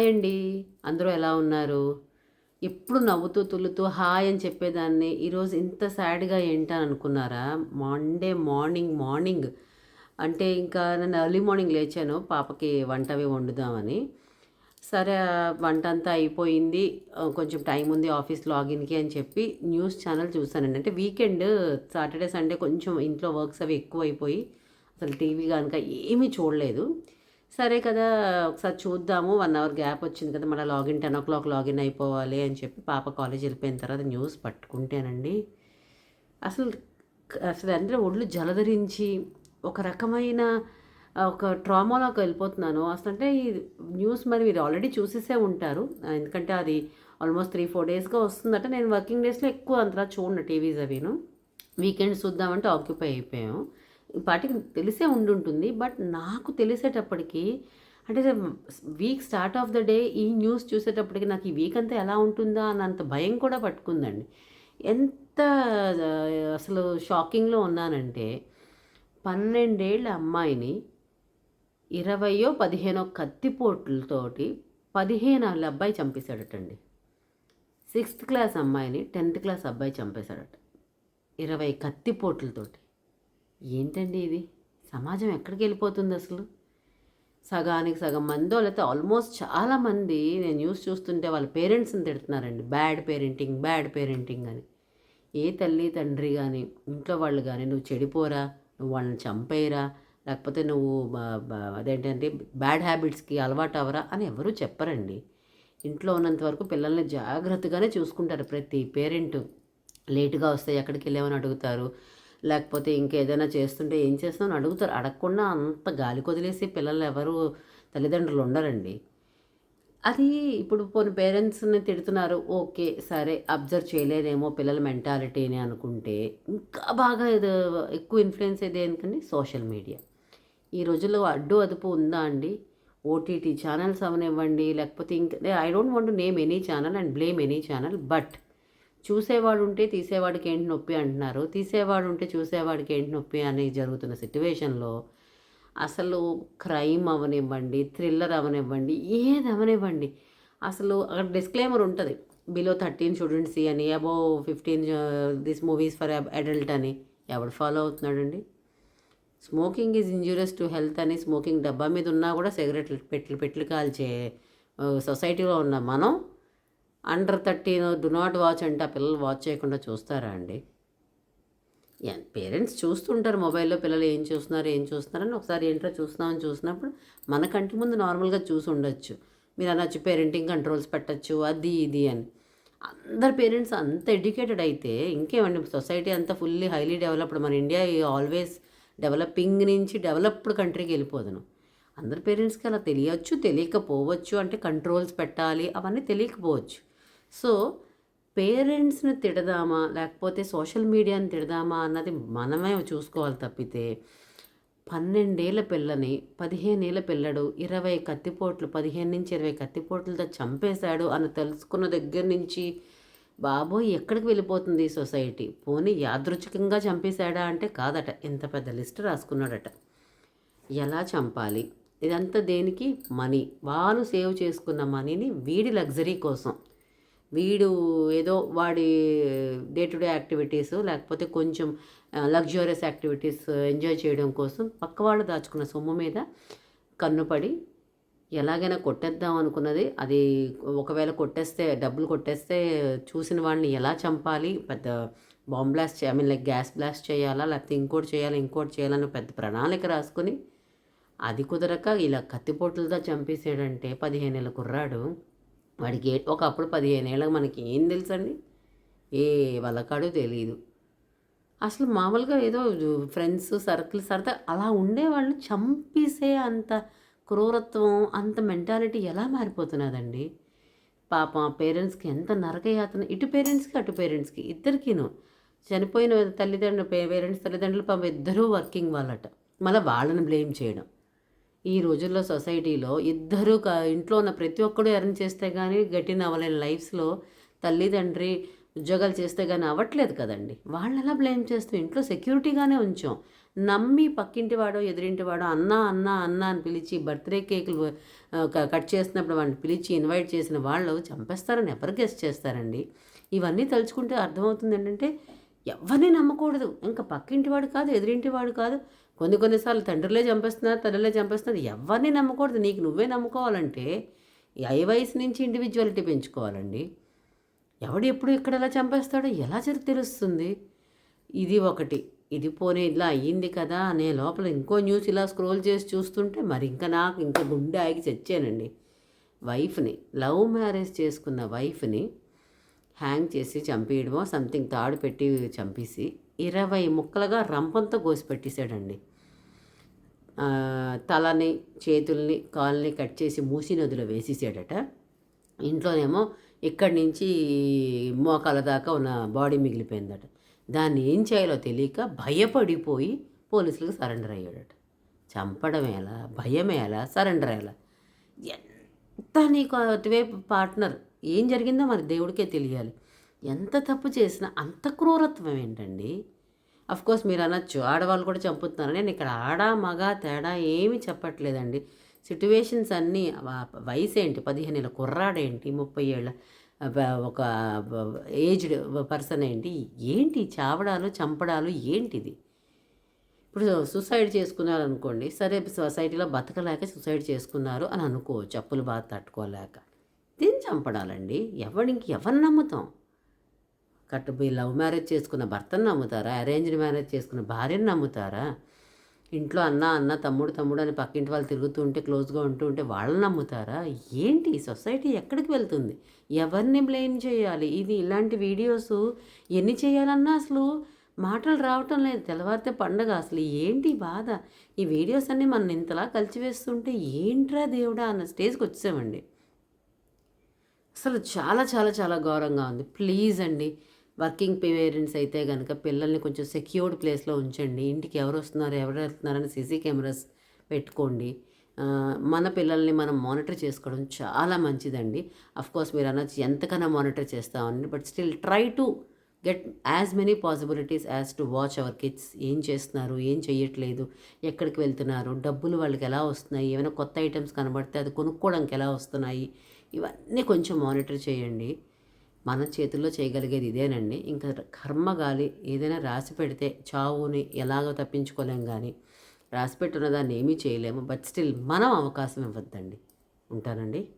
Hi అండి అందరూ ఎలా ఉన్నారు? ఎప్పుడు నవ్వుతూ తుల్లుతూ హాయ్ అని చెప్పేదాన్ని ఈరోజు ఇంత సాడ్గా ఏంటని అనుకున్నారా? మండే మార్నింగ్ మార్నింగ్ అంటే ఇంకా నేను ఎర్లీ మార్నింగ్ లేచాను పాపకి వంట అవి వండుదామని. సరే వంట అంతా అయిపోయింది. కొంచెం టైం ఉంది ఆఫీస్ లాగిన్కి అని చెప్పి న్యూస్ ఛానల్ చూసానండి. అంటే వీకెండ్ సాటర్డే సండే కొంచెం ఇంట్లో వర్క్స్ అవి ఎక్కువ అయిపోయి అసలు టీవీ కనుక ఏమీ చూడలేదు. సరే కదా ఒకసారి చూద్దాము. వన్ అవర్ గ్యాప్ వచ్చింది కదా మళ్ళీ login ten o'clock login అయిపోవాలి అని చెప్పి పాప కాలేజ్ వెళ్ళిపోయిన తర్వాత న్యూస్ పట్టుకుంటేనండి. అసలు అసలు అందరూ ఒళ్ళు జలధరించి ఒక రకమైన ఒక ట్రామాలోకి వెళ్ళిపోతున్నాను. అసలు అంటే ఈ న్యూస్ మరి మీరు ఆల్రెడీ చూసేసే ఉంటారు. ఎందుకంటే అది ఆల్మోస్ట్ త్రీ ఫోర్ డేస్గా వస్తుందట. నేను వర్కింగ్ డేస్లో ఎక్కువ అంతలా చూడండి టీవీస్ అవిను. వీకెండ్ చూద్దామంటే ఆక్యుపై అయిపోయాం పాటికి తెలిసే ఉండుంటుంది. బట్ నాకు తెలిసేటప్పటికి అంటే week start of the day ఈ న్యూస్ చూసేటప్పటికి నాకు ఈ వీక్ అంతా ఎలా ఉంటుందా అన్నంత భయం కూడా పట్టుకుందండి. ఎంత అసలు షాకింగ్లో ఉన్నానంటే పన్నెండేళ్ళ అమ్మాయిని ఇరవయో పదిహేనో కత్తిపోట్లతోటి పదిహేను వాళ్ళ అబ్బాయి చంపేశాడటండి. సిక్స్త్ క్లాస్ అమ్మాయిని టెన్త్ క్లాస్ అబ్బాయి చంపేశాడట. ఇరవై కత్తిపోట్లతోటి. ఏంటండి ఇది? సమాజం ఎక్కడికి వెళ్ళిపోతుంది అసలు? సగానికి సగం మందో లేకపోతే ఆల్మోస్ట్ చాలామంది నేను న్యూస్ చూస్తుంటే వాళ్ళ పేరెంట్స్ని తిడుతున్నారండి. బ్యాడ్ పేరెంటింగ్ బ్యాడ్ పేరెంటింగ్ అని. ఏ తల్లి తండ్రి కానీ ఇంట్లో వాళ్ళు కానీ నువ్వు చెడిపోరా నువ్వు వాళ్ళని చంపేయరా లేకపోతే నువ్వు అదేంటంటే బ్యాడ్ హ్యాబిట్స్కి అలవాటు అవరా అని ఎవరూ చెప్పరండి. ఇంట్లో ఉన్నంత వరకు పిల్లల్ని జాగ్రత్తగానే చూసుకుంటారు ప్రతి పేరెంట్. లేటుగా వస్తే ఎక్కడికి వెళ్ళామని అడుగుతారు. లేకపోతే ఇంకేదైనా చేస్తుంటే ఏం చేస్తామని అడుగుతారు. అడగకుండా అంత గాలి కొదిలేసి పిల్లలు ఎవరు తల్లిదండ్రులు ఉండరండి. అది ఇప్పుడు కొన్ని పేరెంట్స్ని తిడుతున్నారు ఓకే సరే అబ్జర్వ్ చేయలేదేమో పిల్లల మెంటాలిటీని అనుకుంటే ఇంకా బాగా ఇది ఎక్కువ ఇన్ఫ్లుయెన్స్ అయితే ఎందుకండి? Social media. ఈ రోజుల్లో అడ్డు అదుపు ఉందా అండి? ఓటీటీ ఛానల్స్ అవనివ్వండి లేకపోతే ఇంకా I don't want name any channel and blame any channel but చూసేవాడు ఉంటే తీసేవాడికి ఏంటి నొప్పి అంటున్నారు. తీసేవాడు ఉంటే చూసేవాడికి ఏంటి నొప్పి అని జరుగుతున్న సిట్యువేషన్లో అసలు క్రైమ్ అవనివ్వండి థ్రిల్లర్ అవనివ్వండి ఏది అవనివ్వండి. అసలు అక్కడ డిస్క్లైమర్ ఉంటుంది. బిలో థర్టీన్ స్టూడెంట్స్ అని above fifteen this movies for adult అని ఎవడు follow అవుతున్నాడండి? Smoking is injurious to health అని స్మోకింగ్ డబ్బా మీద ఉన్నా కూడా సిగరెట్లు పెట్లు పెట్లు కాల్చే సొసైటీలో ఉన్న మనం under thirteen do not watch అంటే ఆ పిల్లలు వాచ్ చేయకుండా చూస్తారా అండి? పేరెంట్స్ చూస్తుంటారు మొబైల్లో పిల్లలు ఏం చూస్తున్నారు ఏం చూస్తున్నారని ఒకసారి ఏంటో చూస్తున్నామని చూసినప్పుడు మన కంటి ముందు నార్మల్గా చూసి ఉండొచ్చు. మీరు అనొచ్చు పేరెంటింగ్ కంట్రోల్స్ పెట్టచ్చు అది ఇది అని. అందరు పేరెంట్స్ అంత ఎడ్యుకేటెడ్ అయితే ఇంకేమండి? సొసైటీ అంతా ఫుల్లీ హైలీ డెవలప్డ్. మన ఇండియా ఆల్వేస్ డెవలపింగ్ నుంచి డెవలప్డ్ కంట్రీకి వెళ్ళిపోదును. అందరు పేరెంట్స్కి అలా తెలియచ్చు తెలియకపోవచ్చు అంటే కంట్రోల్స్ పెట్టాలి అవన్నీ తెలియకపోవచ్చు. సో పేరెంట్స్ని తిడదామా లేకపోతే సోషల్ మీడియాని తిడదామా అన్నది మనమే చూసుకోవాలి తప్పితే పన్నెండేళ్ళ పిల్లని పదిహేనేళ్ళ పిల్లడు ఇరవై కత్తిపోట్లు పదిహేను నుంచి ఇరవై కత్తిపోట్లతో చంపేశాడు అని తెలుసుకున్న దగ్గర నుంచి బాబోయ్ ఎక్కడికి వెళ్ళిపోతుంది సొసైటీ? పోనీ యాదృచ్ఛికంగా చంపేశాడా అంటే కాదట ఇంత పెద్ద లిస్ట్ రాసుకున్నాడట. ఎలా చంపాలి? ఇదంతా దేనికి? మనీ. వాళ్ళు సేవ్ చేసుకున్న మనీని వీడి లగ్జరీ కోసం. వీడు ఏదో వాడి డే టు డే యాక్టివిటీస్ లేకపోతే కొంచెం లగ్జూరియస్ యాక్టివిటీస్ ఎంజాయ్ చేయడం కోసం పక్క వాళ్ళు దాచుకున్న సొమ్ము మీద కన్నుపడి ఎలాగైనా కొట్టేద్దాం అనుకున్నది. అది ఒకవేళ కొట్టేస్తే డబ్బులు కొట్టేస్తే చూసిన వాడిని ఎలా చంపాలి? పెద్ద బాంబ్ బ్లాస్ట్ చే I mean like gas blast చేయాలా? లేకపోతే ఇంకోటి చేయాలా? ఇంకోటి చేయాలని పెద్ద ప్రణాళిక రాసుకుని అది కుదరక ఇలా కత్తిపోట్లతో చంపేసాడంటే పదిహేను ఏళ్ళ కుర్రాడు. వాడికి ఏ- ఒకప్పుడు పదిహేను ఏళ్ళకి మనకి ఏం తెలుసండి? ఏ వాళ్ళకాడో తెలియదు అసలు మామూలుగా ఏదో ఫ్రెండ్స్ సర్కిల్ సరదా అలా ఉండేవాళ్ళు చంపేసే అంత క్రూరత్వం అంత మెంటాలిటీ ఎలా మారిపోతున్నదండి? పాపం ఆ పేరెంట్స్కి ఎంత నరకయాతన. ఇటు పేరెంట్స్కి అటు పేరెంట్స్కి ఇద్దరికీను. చనిపోయిన తల్లిదండ్రులు పేరెంట్స్ తల్లిదండ్రులు పాపం ఇద్దరూ వర్కింగ్ వాళ్ళట. మళ్ళీ వాళ్ళని బ్లేమ్ చేయడం. ఈ రోజుల్లో సొసైటీలో ఇద్దరు క- ఇంట్లో ఉన్న ప్రతి ఒక్కడు ఎర్న్ చేస్తే కానీ గట్టిన అవ్వలేని లైఫ్స్లో తల్లిదండ్రి ఉద్యోగాలు చేస్తే కానీ అవ్వట్లేదు కదండి. వాళ్ళని ఎలా బ్లేమ్ చేస్తాం ఇంట్లో సెక్యూరిటీగానే ఉంచాం. నమ్మి పక్కింటి వాడో ఎదురింటి వాడో అన్న అన్న అన్న అని పిలిచి బర్త్డే కేకులు కట్ చేసినప్పుడు వాడిని పిలిచి ఇన్వైట్ చేసిన వాళ్ళు చంపేస్తారని ఎవరు గెస్ట్ చేస్తారండి? ఇవన్నీ తలుచుకుంటే అర్థమవుతుంది ఏంటంటే ఎవరిని నమ్మకూడదు. ఇంకా పక్కింటి వాడు కాదు ఎదురింటి వాడు కాదు. కొన్ని కొన్నిసార్లు తండ్రులే చంపేస్తున్నారు తల్లులే చంపేస్తున్నారు. ఎవరిని నమ్మకూడదు. నీకు నువ్వే నమ్ముకోవాలంటే ఐ వయసు నుంచి ఇండివిజువాలిటీ పెంచుకోవాలండి. ఎవడు ఎప్పుడు ఇక్కడ ఎలా చంపేస్తాడో ఎలా జరి తెలుస్తుంది? ఇది ఒకటి. ఇది పోనీ ఇలా అయ్యింది కదా అనే లోపల ఇంకో న్యూస్ ఇలా స్క్రోల్ చేసి చూస్తుంటే మరి ఇంకా నాకు ఇంకా గుండె ఆగి చచ్చానండి. వైఫ్ని లవ్ మ్యారేజ్ చేసుకున్న వైఫ్ని హ్యాంగ్ చేసి చంపేయడమో సంథింగ్ తాడు పెట్టి చంపేసి ఇరవై ముక్కలుగా రంపంతో కోసి పెట్టేశాడండి. తలని చేతుల్ని కాళ్ళని కట్ చేసి మూసి నదిలో వేసేసాడట. ఇంట్లోనేమో ఇక్కడి నుంచి మోకాల దాకా ఉన్న బాడీ మిగిలిపోయిందట. దాన్ని ఏం చేయాలో తెలియక భయపడిపోయి పోలీసులకు సరెండర్ అయ్యాడట. చంపడం ఎలా? భయం ఎలా? సరెండర్ ఎలా? ఎంత నీకు అటువైపు పార్ట్నర్? ఏం జరిగిందో మరి దేవుడికే తెలియాలి. ఎంత తప్పు చేసినా అంత క్రూరత్వం ఏంటండి? కోర్స్ మీరు అనొచ్చు. ఆడవాళ్ళు కూడా చంపుతున్నారు. నేను ఇక్కడ ఆడ మగ తేడా ఏమీ చెప్పట్లేదండి. సిట్యువేషన్స్ అన్నీ వయసు ఏంటి పదిహేను ఏళ్ళ కుర్రాడేంటి? ముప్పై ఏళ్ళ ఒక ఏజ్డ్ పర్సన్ ఏంటి? ఏంటి చావడాలు చంపడాలు? ఏంటిది? ఇప్పుడు సూసైడ్ చేసుకున్నారు అనుకోండి సరే సొసైటీలో బతకలేక సూసైడ్ చేసుకున్నారు అని అనుకోవచ్చు. అప్పులు బాధ తట్టుకోలేక. దీన్ని చంపడాలండి. ఎవరికి ఎవరిని నమ్ముతాం? కట్టుబోయి లవ్ మ్యారేజ్ చేసుకున్న భర్తను నమ్ముతారా? అరేంజ్డ్ మ్యారేజ్ చేసుకున్న భార్యను నమ్ముతారా? ఇంట్లో అన్న అన్న తమ్ముడు తమ్ముడు అని పక్కింటి వాళ్ళు తిరుగుతూ ఉంటే క్లోజ్గా ఉంటూ ఉంటే వాళ్ళని నమ్ముతారా? ఏంటి సొసైటీ ఎక్కడికి వెళ్తుంది? ఎవరిని బ్లేమ్ చేయాలి? ఇది ఇలాంటి వీడియోస్ ఎన్ని చేయాలన్నా అసలు మాటలు రావటం లేదు. తెల్లవారితే పండగ అసలు ఏంటి బాధ? ఈ వీడియోస్ అన్నీ మనం ఇంతలా కలిచివేస్తుంటే ఏంట్రా దేవుడా అన్న స్టేజ్కి వచ్చామండి. అసలు చాలా చాలా చాలా ఘోరంగా ఉంది. ప్లీజ్ అండి వర్కింగ్ పేరెంట్స్ అయితే కనుక పిల్లల్ని కొంచెం సెక్యూర్డ్ ప్లేస్లో ఉంచండి. ఇంటికి ఎవరు వస్తున్నారు ఎవరు వెళ్తున్నారని సీసీ కెమెరాస్ పెట్టుకోండి. మన పిల్లల్ని మనం మానిటర్ చేసుకోవడం చాలా మంచిదండి. కోర్స్ మీరు అనొచ్చు ఎంతకన్నా మానిటర్ చేస్తామని but still try to get as many possibilities as to watch our kids ఏం చేస్తున్నారు ఏం చేయట్లేదు ఎక్కడికి వెళ్తున్నారు డబ్బులు వాళ్ళకి ఎలా వస్తున్నాయి ఏమైనా కొత్త ఐటమ్స్ కనబడితే అది కొనుక్కోవడానికి ఎలా వస్తున్నాయి ఇవన్నీ కొంచెం మానిటర్ చేయండి. మన చేతుల్లో చేయగలిగేది ఇదేనండి. ఇంకా కర్మ గాలి ఏదైనా రాసి పెడితే చావుని ఎలాగో తప్పించుకోలేం కానీ రాసి పెట్టున్న దాన్ని ఏమీ చేయలేము. బట్ స్టిల్ మనం అవకాశం ఇవ్వద్దండి. ఉంటానండి.